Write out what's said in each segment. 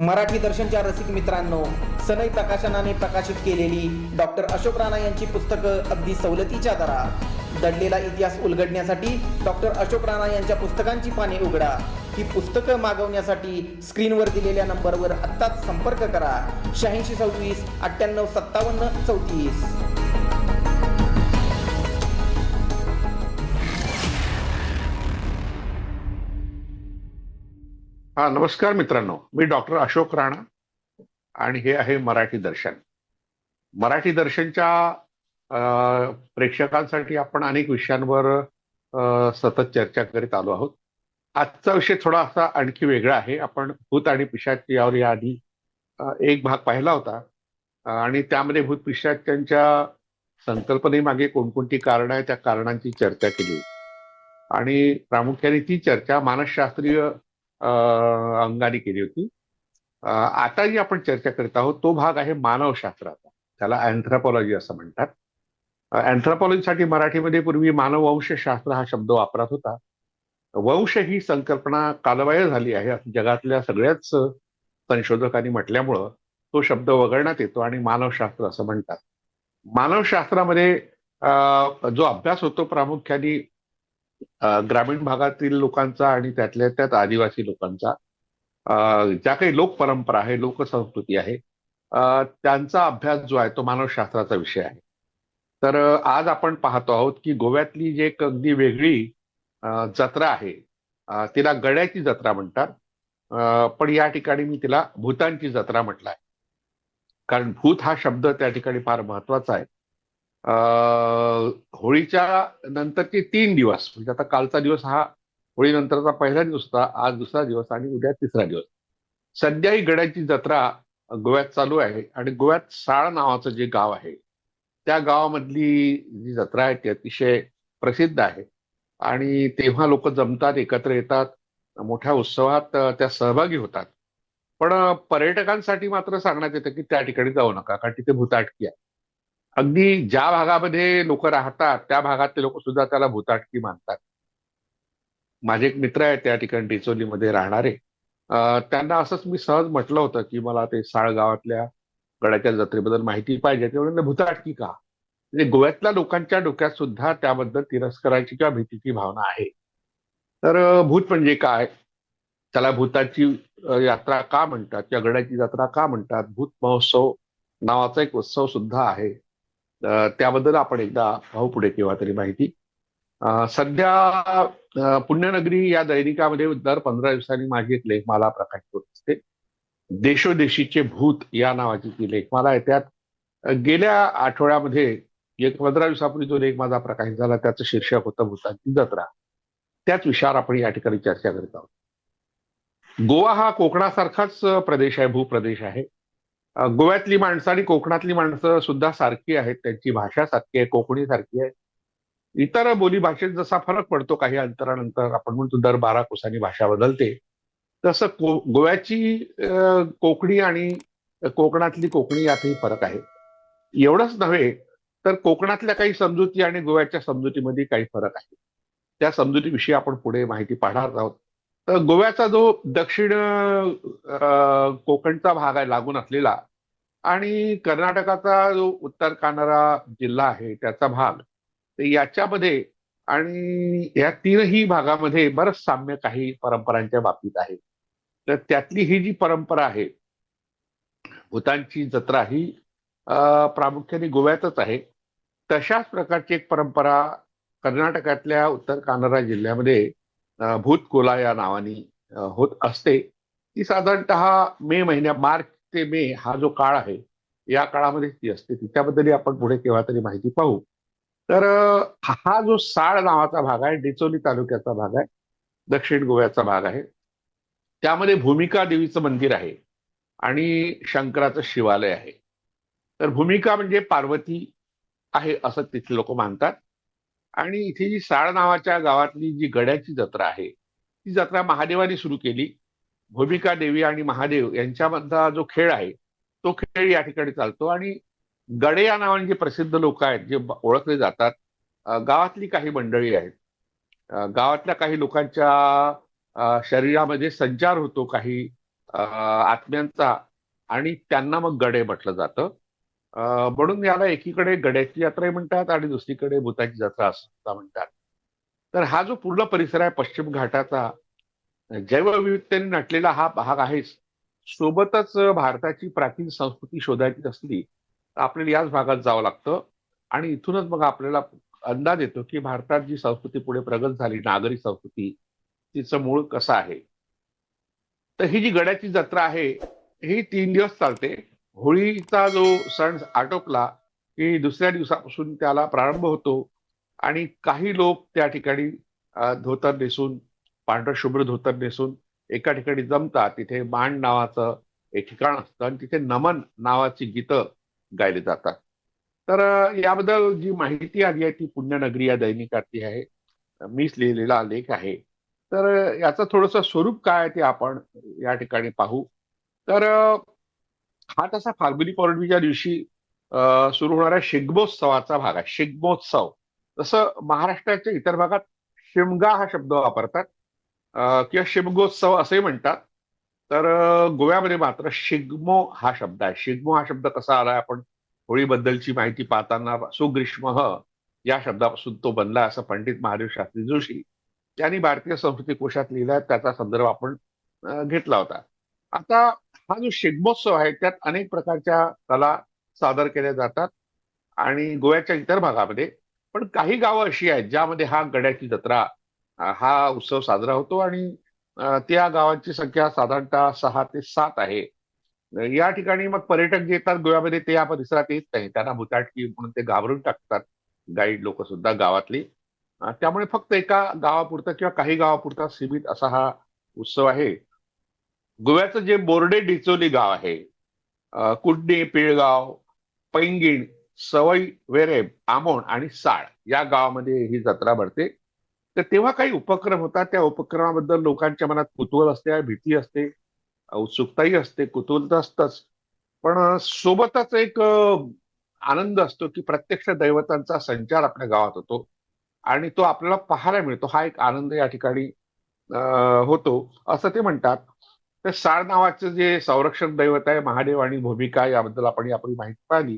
मराठी दर्शनच्या रसिक मित्रांनो सनई प्रकाशनाने प्रकाशित केलेली डॉक्टर अशोक राणा यांची पुस्तकं अगदी सवलतीच्या दरात. दडलेला इतिहास उलगडण्यासाठी डॉक्टर अशोक राणा यांच्या पुस्तकांची पाने उघडा. ही पुस्तकं मागवण्यासाठी स्क्रीनवर दिलेल्या नंबरवर आत्ताच संपर्क करा. शहाऐंशी सव्वीस अठ्ठ्याण्णव सत्तावन्न चौतीस. हा नमस्कार मित्रांनो. मी डॉक्टर अशोक राणा आणि हे आहे मराठी दर्शन. मराठी दर्शनच्या अ, प्रेक्षकांसाठी आपण अनेक विषयांवर सतत चर्चा करीत आलो आहोत. आजचा विषय थोडा असा आणखी वेगळा आहे. आपण भूत आणि पिशाच यावर याआधी आधी एक भाग पाहिला होता. आणि त्यामध्ये भूत पिशाच्यांच्या संकल्पनेमागे कोणकोणती कारणं आहे त्या कारणांची चर्चा केली आणि प्रामुख्याने ती चर्चा मानसशास्त्रीय अंगाने केली होती. आता जी आपण चर्चा करत आहोत तो भाग आहे मानवशास्त्राचा. त्याला अँथ्रॉपॉलॉजी असं म्हणतात. अँथ्रॉपॉलॉजीसाठी मराठीमध्ये पूर्वी मानववंशशास्त्र हा शब्द वापरात होता. वंश ही संकल्पना कालबाह्य झाली आहे. जगातल्या सगळ्याच संशोधकांनी म्हटल्यामुळं तो शब्द वगळण्यात येतो आणि मानवशास्त्र असं म्हणतात. मानवशास्त्रामध्ये जो अभ्यास होतो प्रामुख्याने ग्रामीण भागातील लोकांचा आणि त्यातल्या त्यात आदिवासी लोकांचा ज्या काही लोक परंपरा आहे लोकसंस्कृती आहे त्यांचा अभ्यास जो आहे तो मानवशास्त्राचा विषय आहे. तर आज आपण पाहतो आहोत की गोव्यातली जी एक अगदी वेगळी जत्रा आहे तिला गड्याची जत्रा म्हणतात. पण या ठिकाणी मी तिला भूतांची जत्रा म्हटलं आहे. कारण भूत हा शब्द त्या ठिकाणी फार महत्त्वाचा आहे. होळीच्या नंतरचे तीन दिवस म्हणजे आता कालचा दिवस हा होळीनंतरचा पहिला दिवस होता आज दुसरा दिवस आणि उद्या तिसरा दिवस. सध्या ही गड्याची जत्रा गोव्यात चालू आहे आणि गोव्यात साळ नावाचं जे गाव आहे त्या गावामधली जी जत्रा आहे ती अतिशय प्रसिद्ध आहे. आणि तेव्हा लोक जमतात एकत्र येतात मोठ्या उत्सवात त्या सहभागी होतात. पण पर्यटकांसाठी मात्र सांगण्यात येतं की त्या ठिकाणी जाऊ नका कारण तिथे भूताटकी आहे. अगदी ज्या भागामध्ये लोक राहतात त्या भागातले लोक सुद्धा त्याला भूताटकी मानतात. माझे एक मित्र आहेत त्या ठिकाणी डिचोलीमध्ये राहणारे. त्यांना असंच मी सहज म्हटलं होतं की मला ते साळ गावातल्या गडाच्या जत्रेबद्दल माहिती पाहिजे. तेवढं भूताटकी का? म्हणजे गोव्यातल्या लोकांच्या डोक्यात सुद्धा त्याबद्दल तिरस्काराची किंवा भीतीची भावना आहे. तर भूत म्हणजे काय? त्याला भूताची यात्रा का म्हणतात? किंवा गडाची जत्रा का म्हणतात? भूत महोत्सव नावाचा एक उत्सव सुद्धा आहे. त्याबद्दल आपण एकदा पाहू पुढे केव्हा तरी माहिती. सध्या पुण्यनगरी या दैनिकामध्ये दर पंधरा दिवसांनी माझी एक लेखमाला प्रकाशित होत असते. देशोदेशीचे भूत या नावाची ती लेखमाला आहे. त्यात गेल्या आठवड्यामध्ये एक पंधरा दिवसापूर्वी जो लेख माझा प्रकाशित झाला. त्याचं शीर्षक होतं भूतांची जत्रा. त्याच विषयावर आपण या ठिकाणी चर्चा करत आहोत. गोवा हा कोकणासारखाच प्रदेश आहे भूप्रदेश आहे. गोव्यातली माणसं आणि कोकणातली माणसं सुद्धा सारखी आहेत त्यांची भाषा सारखी आहे कोकणी सारखी आहे. इतर बोली भाषेत जसा फरक पडतो काही अंतरानंतर आपण म्हणतो दर बारा कोसांनी भाषा बदलते. तसं को गोव्याची कोकणी आणि कोकणातली कोकणी यातही फरक आहे. एवढंच नव्हे तर कोकणातल्या काही समजुती आणि गोव्याच्या समजुतीमध्ये काही फरक आहे. त्या समजुतीविषयी आपण पुढे माहिती पाहणार आहोत. गोव्याचा जो दक्षिण कोकणचा भाग आहे लागून असलेला आणि कर्नाटकाचा जो उत्तर कानडा जिल्हा आहे त्याचा भाग तर याच्यामध्ये आणि या तीनही भागामध्ये बरंच साम्य काही परंपरांच्या बाबतीत आहे. तर त्यातली ही जी परंपरा आहे भूतांची जत्रा ही प्रामुख्याने गोव्यातच आहे. तशाच प्रकारची एक परंपरा कर्नाटकातल्या उत्तर कानडा जिल्ह्यामध्ये भूतकोला या नावाने होत असते. ती साधारणतः मे महिन्या मार्च ते मे हा जो काळ आहे या काळामध्ये ती असते. तिच्याबद्दल आपण पुढे केव्हा तरी माहिती पाहू. तर हा जो साळ नावाचा भाग आहे डिचोली तालुक्याचा भाग आहे दक्षिण गोव्याचा भाग आहे. त्यामध्ये भूमिका देवीचं मंदिर आहे आणि शंकराचं शिवालय आहे. तर भूमिका म्हणजे पार्वती आहे असं तिथले लोक मानतात. आणि इथे जी साळ नावाच्या गावातली जी गड्याची जत्रा आहे ती जत्रा महादेवाने सुरू केली. भूमिका देवी आणि महादेव यांच्यामधला जो खेळ आहे तो खेळ या ठिकाणी चालतो. आणि गडे या नावाने जे प्रसिद्ध लोक आहेत जे ओळखले जातात गावातली काही मंडळी आहेत. गावातल्या काही लोकांच्या शरीरामध्ये संचार होतो काही आत्म्यांचा आणि त्यांना मग गडे म्हटलं जातं. म्हणून याला एकीकडे गड्याची यात्रा म्हणतात आणि दुसरीकडे भूताची जत्रा असं म्हणतात. तर हा जो पूर्ण परिसर आहे पश्चिम घाटाचा जैवविविधतेने नटलेला हा भाग आहेच. सोबतच भारताची प्राचीन संस्कृती शोधायची असली तर आपल्याला याच भागात जावं लागतं. आणि इथूनच मग आपल्याला अंदाज येतो की भारतात जी संस्कृती पुढे प्रगत झाली नागरी संस्कृती तिचं मूळ कसं आहे? तर ही जी गड्याची जत्रा आहे ही तीन दिवस चालते. होळीचा जो सण आटोपला की दुसऱ्या दिवसापासून त्याला प्रारंभ होतो आणि काही लोक त्या ठिकाणी धोतर नेसून पांढरं शुभ्र धोतर नेसून एका ठिकाणी जमतात. तिथे मांड नावाचं एक ठिकाण असतं आणि तिथे नमन नावाची गीतं गायली जातात. तर याबद्दल जी माहिती आली आहे ती पुण्यनगरी या दैनिकातली आहे. मीच लिहिलेला लेख आहे. तर याचं थोडंसं स्वरूप काय आहे ते आपण या ठिकाणी पाहू. तर हा तसा फाल्गुनी पौर्णिमेच्या दिवशी सुरू होणाऱ्या शिग्मोत्सवाचा भाग आहे. शिग्मोत्सव. जसं महाराष्ट्राच्या इतर भागात शिमगा हा शब्द वापरतात किंवा शिमगोत्सव असे म्हणतात. तर गोव्यामध्ये मात्र शिग्मो हा शब्द आहे. शिग्मो हा शब्द कसा आला आपण होळीबद्दलची माहिती पाहताना सुग्रीष्म या शब्दापासून तो बनला असं पंडित महादेव शास्त्री जोशी यांनी भारतीय संस्कृती कोशात लिहिलाय. त्याचा संदर्भ आपण घेतला होता. आता हा जो शिगमोत्सव आहे त्यात अनेक प्रकारच्या कला सादर केल्या जातात आणि गोव्याच्या इतर भागामध्ये. पण काही गावं अशी आहेत ज्यामध्ये हा गड्याची जत्रा हा उत्सव साजरा होतो आणि त्या गावांची संख्या साधारणतः सहा ते सात आहे. या ठिकाणी मग पर्यटक जे येतात गोव्यामध्ये ते या परिसरात येत नाही. त्यांना भुताटकी म्हणून ते घाबरून टाकतात. गाईड लोक सुद्धा गावातली. त्यामुळे फक्त एका गावापुरता किंवा काही गावापुरता सीमित असा हा उत्सव आहे. गोव्याचं जे बोर्डे डिचोली गाव आहे अ, कुडणी पिळगाव पैंगीण सवई वेरेब आमोण आणि साळ या गावामध्ये ही जत्रा भरते. तर तेव्हा काही उपक्रम होता. त्या उपक्रमाबद्दल लोकांच्या मनात कुतूहल असते भीती असते उत्सुकताही असते कुतूहल तर असतंच. पण सोबतच एक आनंद असतो की प्रत्यक्ष दैवतांचा संचार आपल्या गावात होतो आणि तो आपल्याला पाहायला मिळतो. हा एक आनंद या ठिकाणी होतो. असं ते म्हणतात. तर साळ नावाचं जे संरक्षक दैवत आहे महादेव आणि भूमिका याबद्दल आपण यापूर्वी माहिती पाहिली.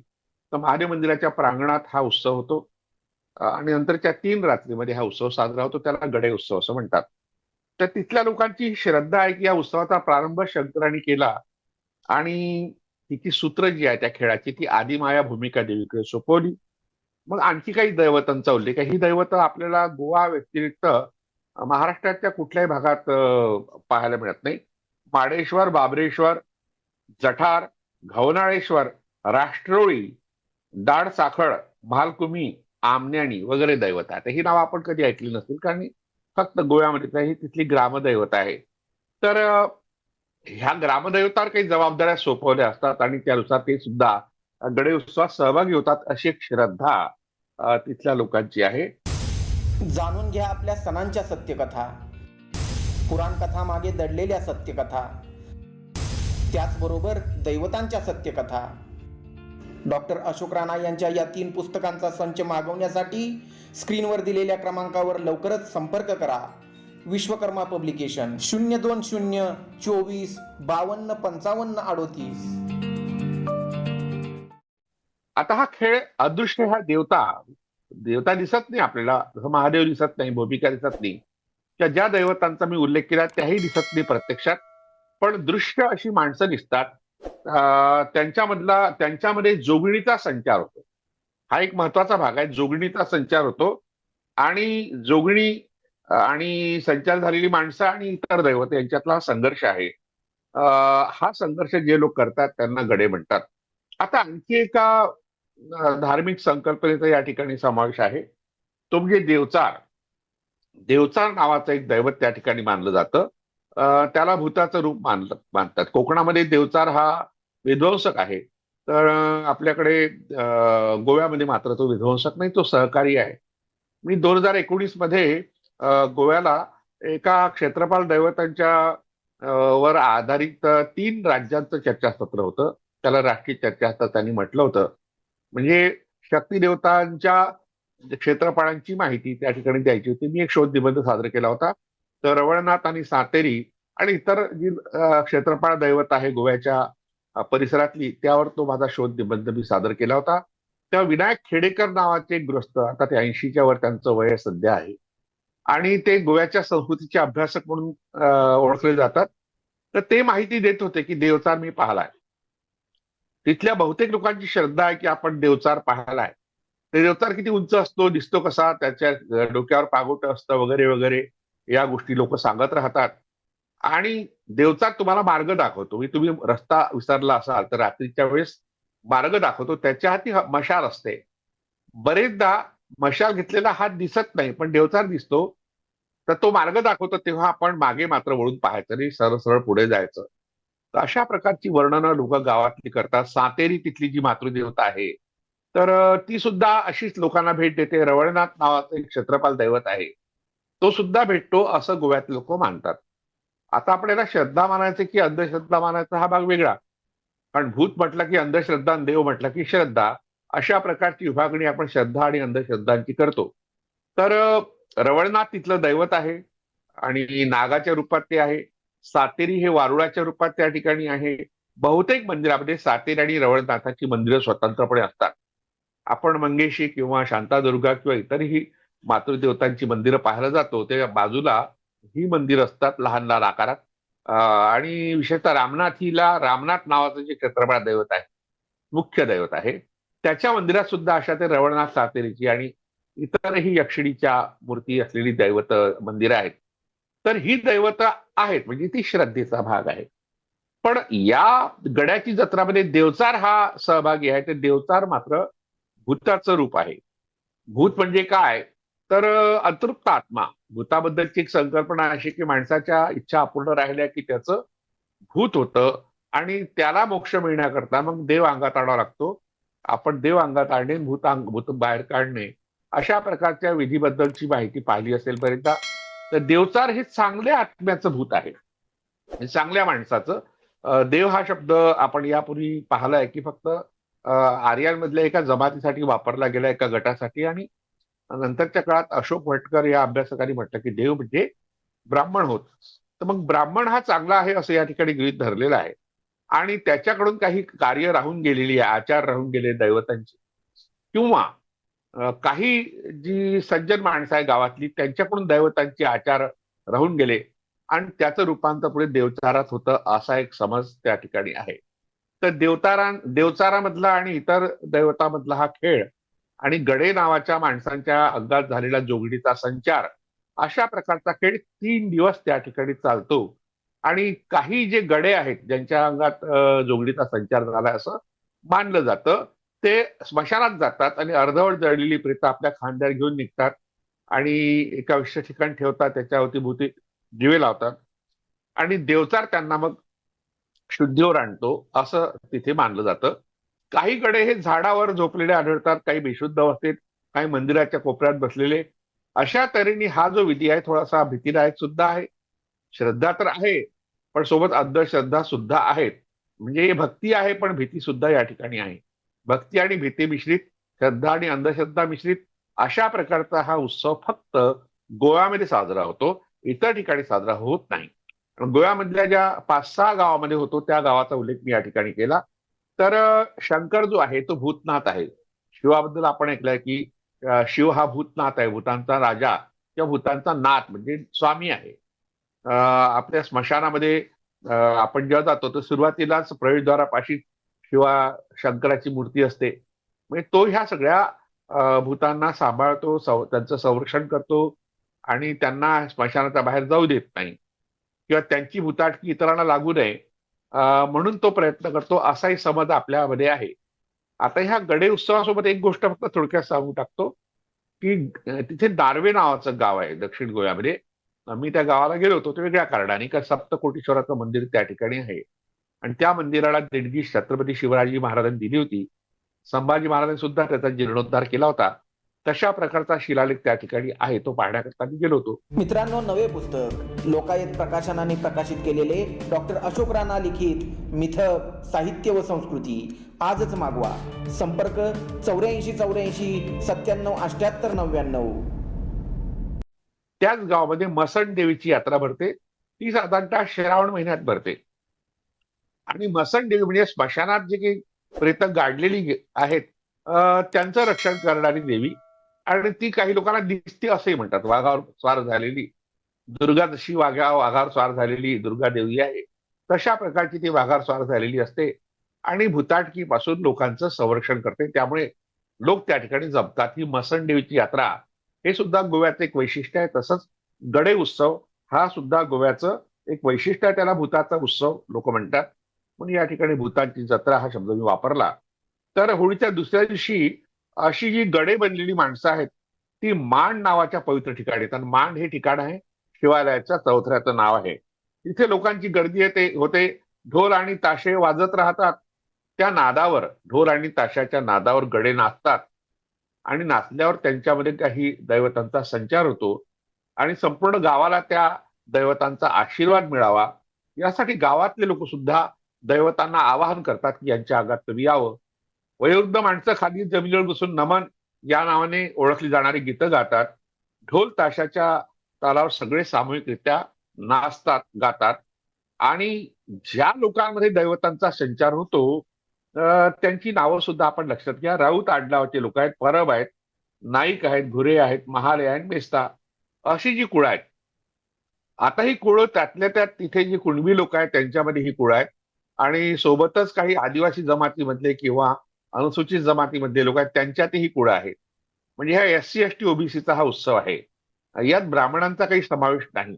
तर महादेव मंदिराच्या प्रांगणात हा उत्सव होतो. आणि नंतरच्या तीन रात्रीमध्ये हा उत्सव साजरा होतो. त्याला गडे उत्सव असं म्हणतात. तर तिथल्या लोकांची श्रद्धा आहे की या उत्सवाचा प्रारंभ शंकरांनी केला. आणि तिची सूत्र जी आहे त्या खेळाची ती आदिमाया भूमिका देवीकडे सोपवली. मग आणखी काही दैवतांचा उल्लेख आहे. ही दैवत आपल्याला गोवा व्यतिरिक्त महाराष्ट्राच्या कुठल्याही भागात पाहायला मिळत नाही. माडेश्वर बाबरेश्वर जठार घवनाळेश्वर राष्ट्रोळी दाड साखळ भालकुमी आमण्याणी वगैरे दैवत आहेत. ही नावं आपण कधी ऐकली नसतील कारण फक्त गोव्यामध्ये ही तिथली ग्रामदैवत आहे. तर ह्या ग्रामदैवतावर काही जबाबदाऱ्या सोपवल्या असतात आणि त्यानुसार ते सुद्धा गडे उत्सवात सहभागी होतात अशी एक श्रद्धा तिथल्या लोकांची आहे. जाणून घ्या आपल्या सणांच्या सत्यकथा. पुराण कथा मागे दडलेल्या सत्यकथा. त्याचबरोबर दैवतांच्या सत्यकथा. डॉक्टर अशोक राणा यांच्या या तीन पुस्तकांचा संच मागवण्यासाठी स्क्रीनवर दिलेल्या क्रमांकावर लवकरच संपर्क करा. विश्वकर्मा पब्लिकेशन शून्य दोन शून्य चोवीस बावन्न पंचावन्न अडोतीस. आता हा खेळ अदृश्य ह्या देवता देवता दिसत नाही आपल्याला महादेव दिसत नाही भूमिका दिसत नाही. किंवा ज्या दैवतांचा मी उल्लेख केला त्याही दिसत नाही प्रत्यक्षात. पण दृश्य अशी माणसं दिसतात. अं, त्यांच्यामधला त्यांच्यामध्ये जोगणीचा संचार होतो. हा एक महत्त्वाचा भाग आहे. जोगणीचा संचार होतो. आणि जोगणी आणि संचार झालेली माणसं आणि इतर दैवत यांच्यातला हा संघर्ष आहे. हा संघर्ष जे लोक करतात त्यांना गडे म्हणतात. आता आणखी एका धार्मिक संकल्पनेचा या ठिकाणी समावेश आहे. तो म्हणजे देवचार. देवचार नावाचं एक दैवत त्या ठिकाणी मानलं जातं. त्याला भूताचं रूप मानलं मानतात. कोकणामध्ये देवचार हा विध्वंसक आहे. तर आपल्याकडे गोव्यामध्ये मात्र तो विध्वंसक नाही तो सहकारी आहे. मी दोन हजार एकोणीसमध्ये गोव्याला एका क्षेत्रपाल दैवतांच्या वर आधारित तीन राज्यांचं चर्चासत्र होतं. त्याला राष्ट्रीय चर्चासत्र त्यांनी म्हटलं होतं. म्हणजे शक्ती देवतांच्या क्षेत्रफळांची माहिती त्या ठिकाणी द्यायची होती. मी एक शोध निबंध सादर केला होता. तर रवळनाथ आणि सातेरी आणि इतर जी क्षेत्रफळ दैवत आहे गोव्याच्या परिसरातली त्यावर तो माझा शोध निबंध मी सादर केला होता. तेव्हा विनायक खेडेकर नावाचे एक ग्रस्त आता ते ऐंशीच्या वर त्यांचं वय सध्या आहे. आणि ते गोव्याच्या संस्कृतीचे अभ्यासक म्हणून ओळखले जातात. तर ते माहिती देत होते की देवचार मी पाहिलाय. तिथल्या बहुतेक लोकांची श्रद्धा आहे की आपण देवचार पाहिलाय. ते देवचार किती उंच असतो दिसतो कसा त्याच्या डोक्यावर पागोट असतं वगैरे वगैरे या गोष्टी लोक सांगत राहतात. आणि देवता तुम्हाला मार्ग दाखवतो. म्हणजे तुम्ही रस्ता विसरला असाल तर रात्रीच्या वेळेस मार्ग दाखवतो. त्याच्या हाती मशाल असते. बरेचदा मशाल घेतलेला हात दिसत नाही पण देवचार दिसतो. तर तो मार्ग दाखवतो तेव्हा आपण मागे मात्र वळून पाहायचं आणि सरळ सरळ पुढे जायचं. तर अशा प्रकारची वर्णनं लोक गावातली करतात. सातेरी तिथली जी मातृदेवता आहे तर ती सुद्धा अशीच लोकांना भेट देते. रवळनाथ नावाचं एक क्षेत्रपाल दैवत आहे. तो सुद्धा भेटतो असं गोव्यात लोक मानतात. आता आपल्याला श्रद्धा मानायचे की अंधश्रद्धा मानायचा हा भाग वेगळा. कारण भूत म्हटलं की अंधश्रद्धा आणि देव म्हटलं की श्रद्धा. अशा प्रकारची विभागणी आपण श्रद्धा आणि अंधश्रद्धांची करतो. तर रवळनाथ तिथलं दैवत आहे आणि नागाच्या रूपात ते आहे. सातेरी हे वारुळाच्या रूपात त्या ठिकाणी आहे. बहुतेक मंदिरामध्ये सातेरी आणि रवळनाथाची मंदिरं स्वतंत्रपणे असतात. आपण मंगेशी किंवा शांतादुर्गा किंवा इतरही मातृदेवतांची मंदिरं पाहायला जातो त्या बाजूला ही मंदिरं असतात लहान लहान आकारात. आणि विशेषतः रामनाथीला रामनाथ नावाचं जे क्षेत्रफळ दैवत आहे मुख्य दैवत आहे त्याच्या मंदिरात सुद्धा अशा ते रवळनाथ सातेरीची आणि इतरही यक्षिणीच्या मूर्ती असलेली दैवत मंदिरं आहेत. तर ही दैवत आहेत म्हणजे ती श्रद्धेचा भाग आहे. पण या गड्याची जत्रामध्ये देवचार हा सहभागी आहे ते देवचार मात्र भूताचं रूप आहे. भूत म्हणजे काय? तर अतृप्त आत्मा. भूताबद्दलची एक संकल्पना अशी की माणसाच्या इच्छा अपूर्ण राहिल्या की त्याचं भूत होतं आणि त्याला मोक्ष मिळण्याकरता मग देव अंगात आणावा लागतो. आपण देव अंगात आणणे भूत अंग भूत बाहेर काढणे अशा प्रकारच्या विधीबद्दलची माहिती पाहिली असेल पर्यंत तर देवचार हे चांगल्या आत्म्याचं भूत आहे. चांगल्या माणसाचं. देव हा शब्द आपण यापूर्वी पाहिलाय की फक्त आर्यांमधल्या एका जमातीसाठी वापरला गेला एका गटासाठी आणि नंतरच्या काळात अशोक भटकर या अभ्यासकांनी म्हटलं की देव म्हणजे ब्राह्मण होत. तर मग ब्राह्मण हा चांगला आहे असं या ठिकाणी गृहित धरलेलं आहे. आणि त्याच्याकडून काही कार्य राहून गेलेली आहे आचार राहून गेले दैवतांची. किंवा काही जी सज्जन माणसं आहे गावातली त्यांच्याकडून दैवतांचे आचार राहून गेले. आणि त्याचं रूपांतर पुढे देवचारात होतं असा एक समज त्या ठिकाणी आहे. तर देवतारा देवचारामधला आणि इतर दैवतामधला हा खेळ आणि गडे नावाच्या माणसांच्या अंगात झालेला जोगडीचा संचार अशा प्रकारचा खेळ तीन दिवस त्या ठिकाणी चालतो. आणि काही जे गडे आहेत ज्यांच्या अंगात जोगडीचा संचार झाला असं मानलं जातं ते स्मशानात जातात आणि अर्धवट जळलेली प्रेत आपल्या खांद्यावर घेऊन निघतात आणि एका विशिष्ट ठिकाणी ठेवतात त्याच्या अवतीभोवती दिवे लावतात. आणि देवचार त्यांना मग शुद्धीवर आणतो असं तिथे मानलं जातं. काहीकडे हे झाडावर झोपलेले आढळतात काही बेशुद्ध अवस्थेत काही मंदिराच्या कोपऱ्यात बसलेले. अशा तऱ्हेने हा जो विधी आहे थोडासा भीतीदायक सुद्धा आहे. श्रद्धा तर आहे पण सोबत अंधश्रद्धा सुद्धा आहेत. म्हणजे भक्ती आहे पण भीती सुद्धा या ठिकाणी आहे. भक्ती आणि भीती मिश्रित श्रद्धा आणि अंधश्रद्धा मिश्रित अशा प्रकारचा हा उत्सव फक्त गोव्यामध्ये साजरा होतो. इतर ठिकाणी साजरा होत नाही. गोव्यामधल्या ज्या पाच सहा गावामध्ये होतो त्या गावाचा उल्लेख मी या ठिकाणी केला. तर शंकर जो आहे तो भूतनाथ आहे. शिवाबद्दल आपण ऐकलंय की शिव हा भूतनाथ आहे भूतांचा राजा किंवा भूतांचा नाथ म्हणजे स्वामी आहे. आपल्या स्मशानामध्ये आपण जेव्हा जातो तर सुरुवातीलाच प्रवेशद्वारापाशी शिवा शंकराची मूर्ती असते. म्हणजे तो ह्या सगळ्या भूतांना सांभाळतो त्यांचं संरक्षण करतो आणि त्यांना स्मशानाच्या बाहेर जाऊ देत नाही. किंवा त्यांची भूताटकी इतरांना लागू नये. अं, म्हणून तो प्रयत्न करतो. असाही समज आपल्यामध्ये आहे. आता ह्या गडे उत्सवासोबत एक गोष्ट फक्त थोडक्यात सांगू टाकतो की तिथे दारवे नावाचं गाव आहे दक्षिण गोव्यामध्ये. मी त्या गावाला गेलो होतो. ते वेगळ्या कारणाने का सप्तकोटेश्वराचं मंदिर त्या ठिकाणी आहे. आणि त्या मंदिराला देणगी छत्रपती शिवराजी महाराजांनी दिली होती. संभाजी महाराजांनी सुद्धा त्याचा जीर्णोद्धार केला होता. तशा प्रकारचा शिलालेख त्या ठिकाणी आहे तो पाहण्याकरता मी गेलो होतो. मित्रांनो नवे पुस्तक लोकायत प्रकाशनाने प्रकाशित केलेले डॉक्टर अशोक राणा लिखित मिथक साहित्य व संस्कृती. आजच मागवा. संपर्क चौऱ्याऐंशी चौऱ्याऐंशी सत्त्याण्णव अठ्याहत्तर नव्याण्णव. त्याच गावामध्ये मसण देवीची यात्रा भरते. ती साधारणतः श्रावण महिन्यात भरते. आणि मसन देवी म्हणजे स्मशानात जे काही प्रेत गाडलेली आहेत अं, त्यांचं रक्षण करणारी देवी. आणि ती काही लोकांना दिसते असंही म्हणतात. वाघावर स्वार झालेली दुर्गा जशी वाघ्या वाघावर स्वार झालेली दुर्गा देवी आहे तशा प्रकारची ती वाघावर स्वार झालेली असते. आणि भूताटकीपासून लोकांचं संरक्षण करते. त्यामुळे लोक त्या ठिकाणी जमतात. ही मसन देवीची यात्रा हे सुद्धा गोव्याचं एक वैशिष्ट्य आहे. तसंच गडे उत्सव हा सुद्धा गोव्याचं एक वैशिष्ट्य आहे. त्याला भूताचा उत्सव लोक म्हणतात. म्हणून या ठिकाणी भूतांची जत्रा हा शब्द मी वापरला. तर होळीच्या दुसऱ्या दिवशी अशी जी गडे बनलेली माणसं आहेत ती मांड नावाच्या पवित्र ठिकाणी आणि मांड हे ठिकाण आहे शिवालयाच्या चौथऱ्याचं नाव आहे. इथे लोकांची गर्दी येते होते. ढोल आणि ताशे वाजत राहतात. त्या नादावर ढोल आणि ताशाच्या नादावर गडे नाचतात. आणि नाचल्यावर त्यांच्यामध्ये काही दैवतांचा संचार होतो. आणि संपूर्ण गावाला त्या दैवतांचा आशीर्वाद मिळावा. यासाठी गावातले लोक सुद्धा दैवतांना आवाहन करतात की यांच्या आगात तुम्ही यावं. वयोवृद्ध माणसं खाली जमिनीवर बसून नमन या नावाने ओळखली जाणारी गीतं गातात. ढोल ताशाच्या तालावर सगळे सामूहिकरित्या नाचतात गातात. आणि ज्या लोकांमध्ये दैवतांचा संचार होतो त्यांची नावं सुद्धा आपण लक्षात घ्या. राऊत आडनावाचे लोक आहेत परब आहेत नाईक आहेत घुरे आहेत महाले आहेत मेस्ता. अशी जी कुळं आहेत. आता ही कुळं त्यातल्या त्यात तिथे जी कुणबी लोक आहेत त्यांच्यामध्ये ही कुळं आहेत. आणि सोबतच काही आदिवासी जमातीमधले किंवा अनुसूचित जमातीमधले लोक आहेत त्यांच्यातही कुळ आहेत. म्हणजे ह्या एस सी एस टी ओबीसीचा हा उत्सव आहे. यात ब्राह्मणांचा काही समावेश नाही.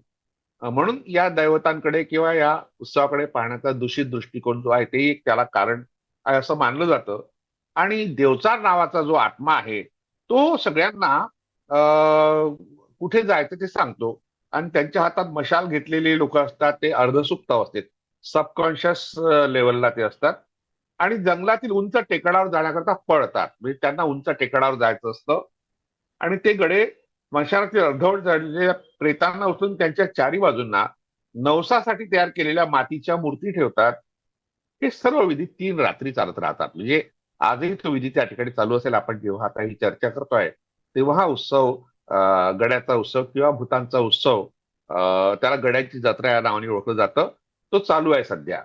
म्हणून या दैवतांकडे किंवा या उत्सवाकडे पाहण्याचा दूषित दृष्टिकोन जो आहे ते एक त्याला कारण आहे असं मानलं जातं. आणि देवचार नावाचा जो आत्मा आहे तो सगळ्यांना कुठे जायचं ते सांगतो. आणि त्यांच्या हातात मशाल घेतलेले लोक असतात ते अर्धसुप्त अवस्थेत. सबकॉन्शियस लेवलला ते असतात. आणि जंगलातील उंच टेकडावर जाण्याकरता पळतात. म्हणजे त्यांना उंच टेकडावर जायचं असतं. आणि ते गडे मशालातील अर्धवट झालेल्या प्रेतांना उचलून त्यांच्या चारी बाजूंना नवसासाठी तयार केलेल्या मातीच्या मूर्ती ठेवतात. हे सर्व विधी तीन रात्री चालत राहतात. म्हणजे आजही तो विधी त्या ठिकाणी चालू असेल. आपण जेव्हा आता ही चर्चा करतोय तेव्हा हा उत्सव गड्याचा उत्सव किंवा भूतांचा उत्सव त्याला गड्यांची जत्रा या नावाने ओळखलं जातं. तो चालू आहे सध्या.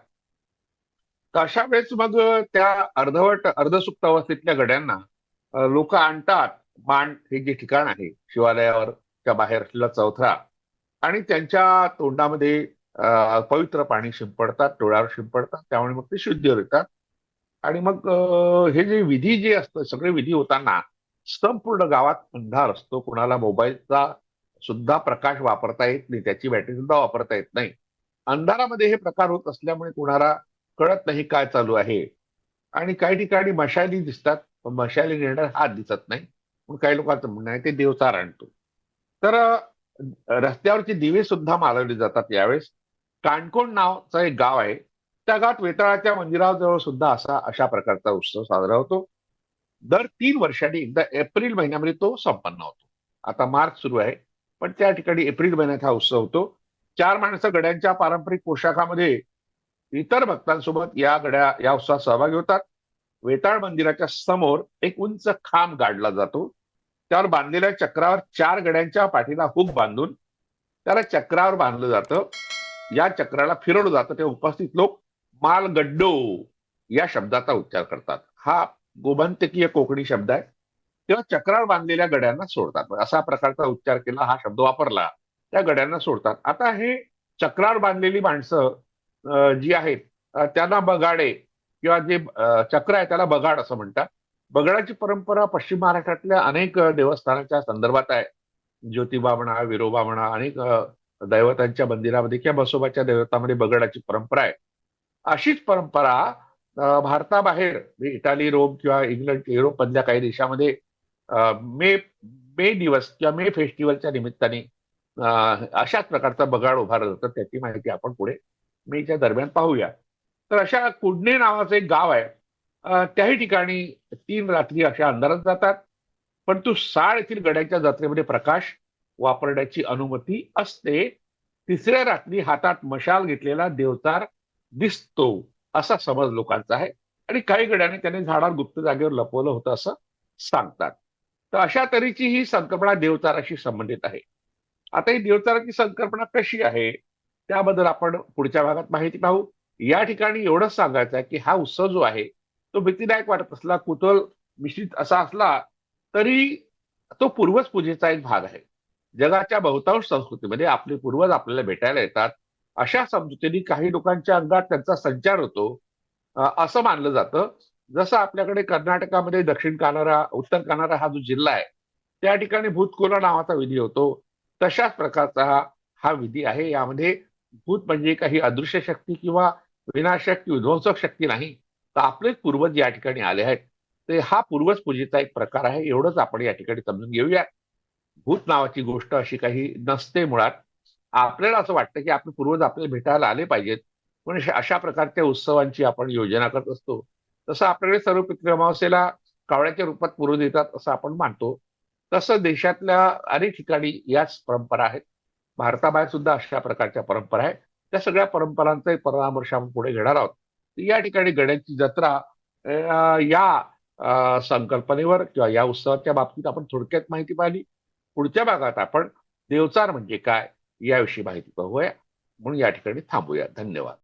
तर अशा वेळेस मग त्या अर्धवट अर्धसुप्त अवस्थेतल्या गड्यांना लोक आणतात. मांड हे जे ठिकाण आहे शिवालयावर त्या बाहेर असलेला चौथरा. आणि त्यांच्या तोंडामध्ये पवित्र पाणी शिंपडतात डोळ्यावर शिंपडतात. त्यामुळे मग ते शुद्ध होतात. आणि मग हे जे विधी जे असतं सगळे विधी होताना संपूर्ण गावात अंधार असतो. कुणाला मोबाईलचा सुद्धा प्रकाश वापरता येत नाही. त्याची बॅटरी सुद्धा वापरता येत नाही. अंधारामध्ये हे प्रकार होत असल्यामुळे कुणाला कळत नाही काय चालू आहे. आणि काही ठिकाणी मशाली दिसतात पण मशाली नेणार हात दिसत नाही. पण काही लोकांचं म्हणणं आहे ते देवचार आणतो तर रस्त्यावरचे दिवे सुद्धा मालवले जातात यावेळेस. काणकोण नावचं एक गाव आहे. त्या गावात वेताळाच्या मंदिराजवळ सुद्धा असा अशा प्रकारचा उत्सव साजरा होतो. दर तीन वर्षांनी एकदा एप्रिल महिन्यामध्ये तो संपन्न होतो. आता मार्च सुरू आहे पण त्या ठिकाणी एप्रिल महिन्यात हा उत्सव होतो. चार माणसं गड्यांच्या पारंपरिक पोशाखामध्ये इतर भक्तांसोबत या गड्या या उत्सवात सहभागी होतात. वेताळ मंदिराच्या समोर एक उंच खांब गाडला जातो. त्यावर बांधलेल्या चक्रावर चार गड्यांच्या पाठीला हुक बांधून त्याला चक्रावर बांधलं जातं. या चक्राला फिरवलं जातं. तेव्हा उपस्थित लोक मालगड्डो या शब्दाचा उच्चार करतात. हा गोमंतकीय कोकणी शब्द आहे. तेव्हा चक्रावर बांधलेल्या गड्यांना सोडतात. असा प्रकारचा उच्चार केला हा शब्द वापरला. त्या गड्यांना सोडतात. आता हे चक्रावर बांधलेली माणसं जी आहेत त्यांना बगाडे किंवा जे चक्र आहे त्याला बगाड असं म्हणतात. बगाडाची परंपरा पश्चिम महाराष्ट्रातल्या अनेक देवस्थानाच्या संदर्भात आहे. ज्योतिबा म्हणा विरोबा म्हणा अनेक दैवतांच्या मंदिरामध्ये किंवा बसोबाच्या दैवतामध्ये बगडाची परंपरा आहे. अशीच परंपरा भारताबाहेर म्हणजे इटाली रोम किंवा इंग्लंड युरोप मधल्या काही देशामध्ये मे मे दिवस किंवा मे फेस्टिवलच्या निमित्ताने अशाच प्रकारचा बगाड उभारला जातो त्याची माहिती आपण पुढे मेच्या दरम्यान पाहूया. तर अशा कुडणे नावाचं एक गाव आहे. त्याही ठिकाणी तीन रात्री अशा अंधारात जातात. परंतु साळ येथील गड्याच्या जत्रेमध्ये प्रकाश वापरण्याची अनुमती असते. तिसऱ्या रात्री हातात मशाल घेतलेला देवतार दिसतो असा समज लोकांचा आहे. आणि काही गड्याने त्याने झाडावर गुप्त जागेवर लपवलं होतं असं सांगतात. तर अशा तऱ्हेची ही संकल्पना देवचाराशी संबंधित आहे. आता ही देवचाराची संकल्पना कशी आहे? त्याबद्दल आपण पुढच्या भागात माहिती पाहू. या ठिकाणी एवढंच सांगायचं आहे की हा उत्सव जो आहे तो भीतीदायक वाटत असला कुतूहल मिश्रित असा असला तरी तो पूर्वज पूजेचा एक भाग आहे. जगाच्या बहुतांश संस्कृतीमध्ये आपले पूर्वज आपल्याला भेटायला येतात. अशा समजुतीने काही लोकांच्या अंगात त्यांचा संचार होतो. असं मानलं जातं. जसं आपल्याकडे कर्नाटकामध्ये दक्षिण कानारा उत्तर कानारा हा जो जिल्हा आहे त्या ठिकाणी भूतकोला नावाचा विधी होतो. तशाच प्रकारचा हा विधी आहे. यामध्ये भूत म्हणजे काही अदृश्य शक्ती किंवा विनाशक किंवा विध्वंसक शक्ती नाही तर आपलेच पूर्वज या ठिकाणी आले आहेत. ते हा पूर्वज पूजेचा एक प्रकार आहे एवढंच आपण या ठिकाणी समजून घेऊया भूत नावाची गोष्ट अशी काही नसते मुळात. आपल्याला असं वाटतं की आपले पूर्वज आपल्याला भेटायला आले पाहिजेत पण अशा- प्रकारच्या उत्सवांची आपण योजना करत असतो. तसं आपल्याकडे सर्व पितृ अमावस्येला कावळ्याच्या रूपात पूर्वज येतात असं आपण मानतो. तसं देशातल्या अनेक ठिकाणी याच परंपरा आहेत. भारताबाहेर सुद्धा अशा प्रकारच्या परंपरा आहेत. त्या सगळ्या परंपरांचा परामर्श आपण पुढे घेणार आहोत. या ठिकाणी गड्यांची जत्रा या संकल्पनेवर किंवा या उत्सवाच्या बाबतीत आपण थोडक्यात माहिती पाहिली. पुढच्या भागात आपण देवचार म्हणजे काय याविषयी माहिती पाहूया म्हणून या ठिकाणी थांबूया. धन्यवाद.